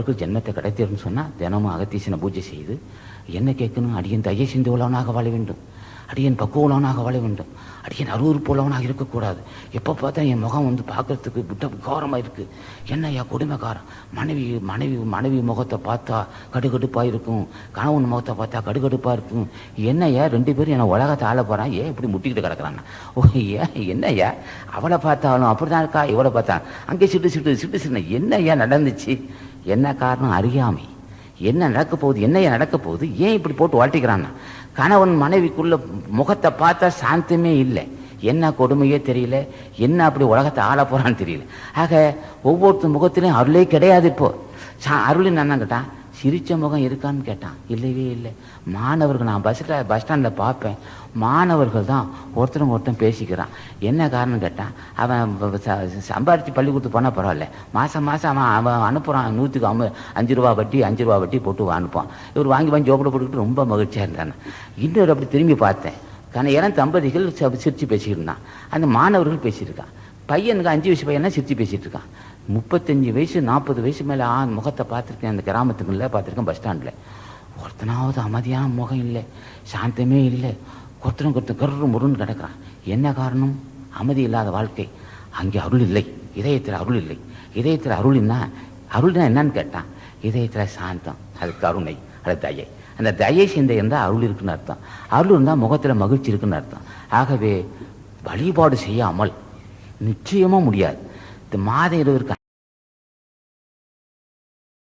அவருக்கு ஜென்மத்தை கிடைத்திருன்னு சொன்னால் தினமும் அகத்தீசனை பூஜை செய்து என்ன கேட்கணும்? அடியன் தைய சிந்து உள்ளவனாக வாழ வேண்டும். அடியன் பக்குவ உள்ளவனாக வாழ வேண்டும். அடியன் அருவறுப்பு உள்ளவனாக இருக்கக்கூடாது. எப்போ பார்த்தா என் முகம் வந்து பார்க்கறதுக்கு விட்ட கோரமாக இருக்குது என்னய்யா கொடுமைக்காரன் மனைவி மனைவி மனைவி முகத்தை பார்த்தா கடுகடுப்பாக இருக்கும். கணவன் முகத்தை பார்த்தா கடுகடுப்பாக இருக்கும். என்னய்யா ரெண்டு பேரும் என்னை உலகத்தை ஆள போகிறான் ஏன் இப்படி முட்டிக்கிட்டு கிடக்குறாங்க? ஓ ஏன் என்னய்யா அவளை பார்த்தாலும் அப்படி தான் இருக்கா? இவளை பார்த்தா அங்கே சிட்டு சிட்டு சிட்டு சின்ன என்னய்யா நடந்துச்சு? என்ன காரணம் அறியாமை? என்ன நடக்க போகுது? என்ன நடக்க போகுது? ஏன் இப்படி போட்டு வாழ்த்திக்கிறான்னா? கணவன் மனைவிக்குள்ள முகத்தை பார்த்தா சாந்தமே இல்லை. என்ன கொடுமையே தெரியல. என்ன அப்படி உலகத்தை ஆள போறான்னு தெரியல. ஆக ஒவ்வொருத்தர் முகத்திலையும் அருளே கிடையாது இப்போ. சா அருள் என்னன்னு கேட்டான் சிரித்த முகம் இருக்கான்னு கேட்டான். இல்லவே இல்லை. மாணவர்கள் நான் பஸ்ஸில் பஸ் ஸ்டாண்டில் பார்ப்பேன். மாணவர்கள் தான் ஒருத்தரும் ஒருத்தன் பேசிக்கிறான். என்ன காரணம் கேட்டான். அவன் சம்பாரித்து ச- சம்பாரிச்சு பள்ளிக்கூடத்துக்கு போனால் பரவாயில்ல. மாதம் மாதம் அவன் அவன் அனுப்புகிறான் நூற்றுக்கு அம்ம அஞ்சு ரூபா வட்டி அஞ்சு ரூபா வட்டி போட்டு அனுப்பான் இவர் வாங்கி வாங்கி ஜோப்பில் போட்டுக்கிட்டு ரொம்ப மகிழ்ச்சியாக இருந்தான். இன்னொரு அப்படி திரும்பி பார்த்தேன். காரணம் இளம் தம்பதிகள் சிரித்து சிரிச்சு பேசிக்கிட்டு இருந்தான். அந்த மாணவர்கள் பேசியிருக்கான். பையனுக்கு அஞ்சு வயசு பையனா சிரித்து பேசிகிட்டு இருக்கான். முப்பத்தஞ்சு வயசு நாற்பது வயசு மேலே ஆ முகத்தை பார்த்துருக்கேன். அந்த கிராமத்துக்குள்ள பார்த்துருக்கேன் பஸ் ஸ்டாண்டில் ஒருத்தனாவது அமைதியான முகம் இல்லை. சாந்தமே இல்லை. ஒருத்தரும் ஒருத்தன் கரு முருன்னு கிடக்கிறான். என்ன காரணம்? அமைதி இல்லாத வாழ்க்கை. அங்கே அருள் இல்லை. இதயத்தில் அருள் இல்லை. இதயத்தில் அருள்னா அருள்னா என்னன்னு கேட்டான். இதயத்தில் சாந்தம் அது கருணை அது தயை. அந்த தயை சிந்தை இருந்தால் அருள் இருக்குன்னு அர்த்தம். அருள் இருந்தால் முகத்தில் மகிழ்ச்சி இருக்குன்னு அர்த்தம். ஆகவே வழிபாடு செய்யாமல் நிச்சயமாக முடியாது. இந்த மாத இரவிற்கு